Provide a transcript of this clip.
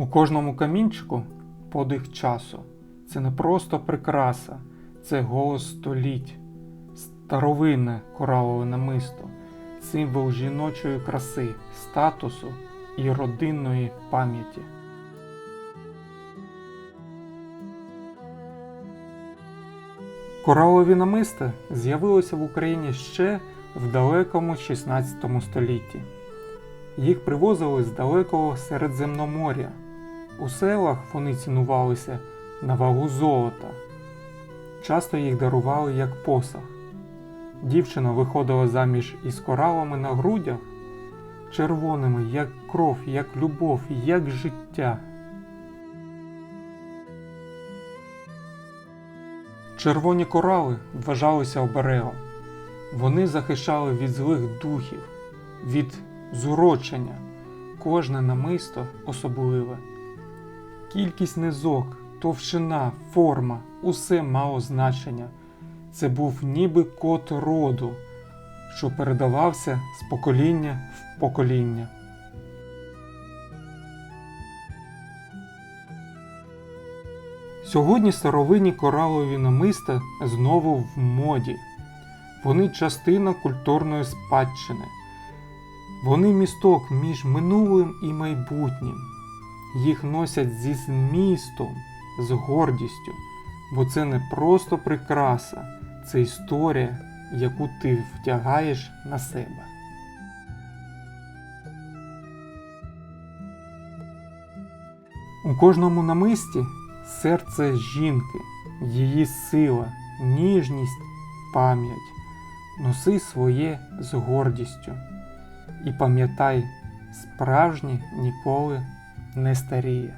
У кожному камінчику подих часу. Це не просто прикраса, це голос століть, старовинне коралове намисто, символ жіночої краси, статусу і родинної пам'яті. Коралові намиста з'явилися в Україні ще в далекому 16 столітті. Їх привозили з далекого Середземноморя. У селах вони цінувалися на вагу золота. Часто їх дарували як посаг. Дівчина виходила заміж із коралами на грудях, червоними, як кров, як любов, як життя. Червоні корали вважалися оберегом. Вони захищали від злих духів, від зурочення. Кожне намисто особливе. Кількість низок, товщина, форма усе мало значення. Це був ніби код роду, що передавався з покоління в покоління. Сьогодні старовинні коралові намиста знову в моді. Вони частина культурної спадщини. Вони місток між минулим і майбутнім. Їх носять зі змістом, з гордістю, бо це не просто прикраса, це історія, яку ти втягаєш на себе. У кожному намисті серце жінки, її сила, ніжність, пам'ять. Носи своє з гордістю і пам'ятай, справжнє ніколи не старіє.